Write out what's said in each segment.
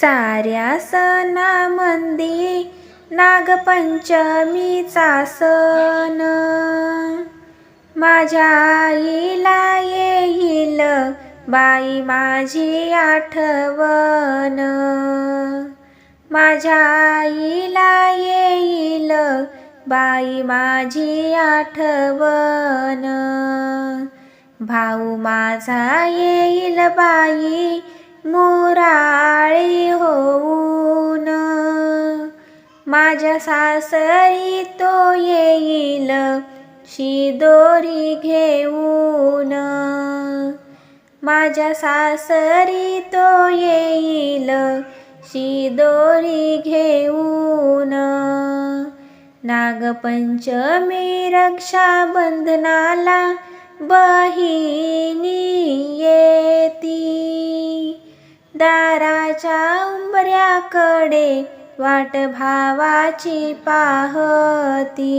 साऱ्या सणामध्ये नागपंचमीचा सण. माझ्या आईला येईल बाई माझी आठवण. माझ्या आईला येईल बाई माझी आठवण. भाऊ माझा येईल बाई मुराळी होऊन. माझ्या सासरी तो येईल शिदोरी घेऊन. माझ्या सासरी तो येईल शिदोरी घेऊन. नागपंचमी रक्षाबंधनाला बहिणी दाराच्या उंबऱ्याकडे वाट भावाची पाहती.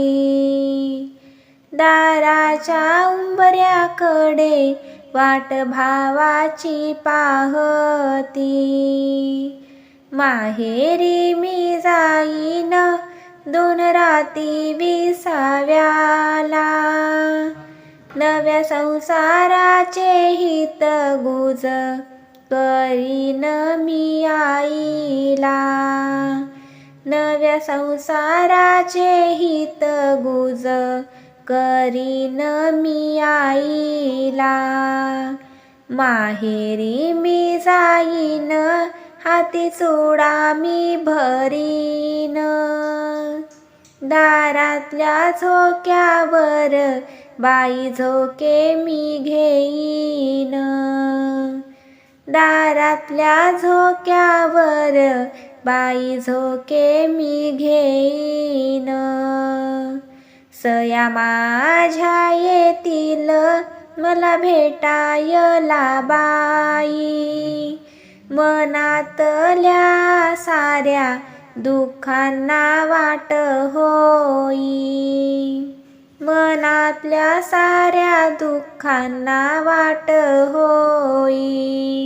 दाराच्या उंबऱ्याकडे वाट भावाची पाहती. माहेरी मी जाईन दोन राती विसाव्याला. नव्या संसाराचे हित गुज करीन मी आईला. नव्या संसाराचे हित गुज करीन मी आईला. माहेरी मी जाईन हाती चुडा मी भरीन. दारातल्या झोक्यावर बाई झोके मी घेईन. दारातल्या झोक्यावर बाई झोके मी घेईन. सया माझ्या येतील मला भेटायला बाई. मनातल्या साऱ्या दुःखांना वाट होई. मनातल्या साऱ्या दुःखांना वाट होई.